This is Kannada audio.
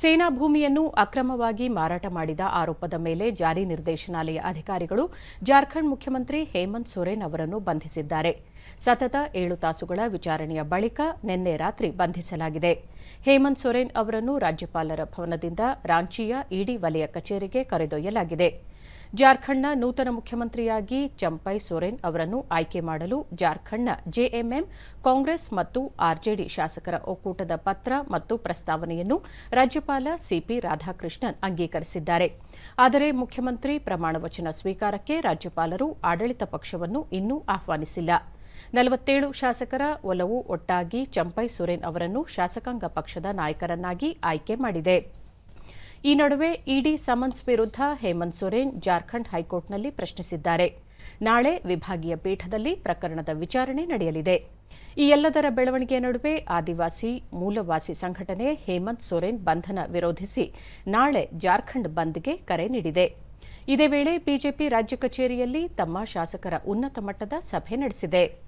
ಸೇನಾ ಭೂಮಿಯನ್ನು ಅಕ್ರಮವಾಗಿ ಮಾರಾಟ ಮಾಡಿದ ಆರೋಪದ ಮೇಲೆ ಜಾರಿ ನಿರ್ದೇಶನಾಲಯ ಅಧಿಕಾರಿಗಳು ಜಾರ್ಖಂಡ್ ಮುಖ್ಯಮಂತ್ರಿ ಹೇಮಂತ್ ಸೊರೇನ್ ಅವರನ್ನು ಬಂಧಿಸಿದ್ದಾರೆ. ಸತತ ಏಳು ತಾಸುಗಳ ವಿಚಾರಣೆಯ ಬಳಿಕ ನಿನ್ನೆ ರಾತ್ರಿ ಬಂಧಿಸಲಾಗಿದೆ. ಹೇಮಂತ್ ಸೊರೇನ್ ಅವರನ್ನು ರಾಜ್ಯಪಾಲರ ಭವನದಿಂದ ರಾಂಚಿಯ ಇಡಿ ವಲಯ ಕಚೇರಿಗೆ ಕರೆದೊಯ್ಯಲಾಗಿದೆ. ಜಾರ್ಖಂಡ್ನ ನೂತನ ಮುಖ್ಯಮಂತ್ರಿಯಾಗಿ ಚಂಪೈ ಸೊರೇನ್ ಅವರನ್ನು ಆಯ್ಕೆ ಮಾಡಲು ಜಾರ್ಖಂಡ್ನ ಜೆಎಂಎಂ, ಕಾಂಗ್ರೆಸ್ ಮತ್ತು ಆರ್ಜೆಡಿ ಶಾಸಕರ ಒಕ್ಕೂಟದ ಪತ್ರ ಮತ್ತು ಪ್ರಸ್ತಾವನೆಯನ್ನು ರಾಜ್ಯಪಾಲ ಸಿಪಿ ರಾಧಾಕೃಷ್ಣನ್ ಅಂಗೀಕರಿಸಿದ್ದಾರೆ. ಆದರೆ ಮುಖ್ಯಮಂತ್ರಿ ಪ್ರಮಾಣ ವಚನ ಸ್ವೀಕಾರಕ್ಕೆ ರಾಜ್ಯಪಾಲರು ಆಡಳಿತ ಪಕ್ಷವನ್ನು ಇನ್ನೂ ಆಹ್ವಾನಿಸಿಲ್ಲ. ನಲವತ್ತೇಳು ಶಾಸಕರ ಒಲವು ಒಟ್ಟಾಗಿ ಚಂಪೈ ಸೊರೇನ್ ಅವರನ್ನು ಶಾಸಕಾಂಗ ಪಕ್ಷದ ನಾಯಕರನ್ನಾಗಿ ಆಯ್ಕೆ ಮಾಡಿದೆ. ಈ ನಡುವೆ ಇಡಿ ಸಮನ್ಸ್ ವಿರುದ್ಧ ಹೇಮಂತ್ ಸೊರೇನ್ ಜಾರ್ಖಂಡ್ ಹೈಕೋರ್ಟ್ನಲ್ಲಿ ಪ್ರಶ್ನಿಸಿದ್ದಾರೆ. ನಾಳೆ ವಿಭಾಗೀಯ ಪೀಠದಲ್ಲಿ ಪ್ರಕರಣದ ವಿಚಾರಣೆ ನಡೆಯಲಿದೆ. ಈ ಎಲ್ಲದರ ಬೆಳವಣಿಗೆಯ ನಡುವೆ ಆದಿವಾಸಿ, ಮೂಲವಾಸಿ ಸಂಘಟನೆ ಹೇಮಂತ್ ಸೊರೇನ್ ಬಂಧನ ವಿರೋಧಿಸಿ ನಾಳೆ ಜಾರ್ಖಂಡ್ ಬಂದ್ಗೆ ಕರೆ ನೀಡಿದೆ. ಇದೇ ವೇಳೆ ಬಿಜೆಪಿ ರಾಜ್ಯ ಕಚೇರಿಯಲ್ಲಿ ತಮ್ಮ ಶಾಸಕರ ಉನ್ನತ ಮಟ್ಟದ ಸಭೆ ನಡೆಸಿದೆ.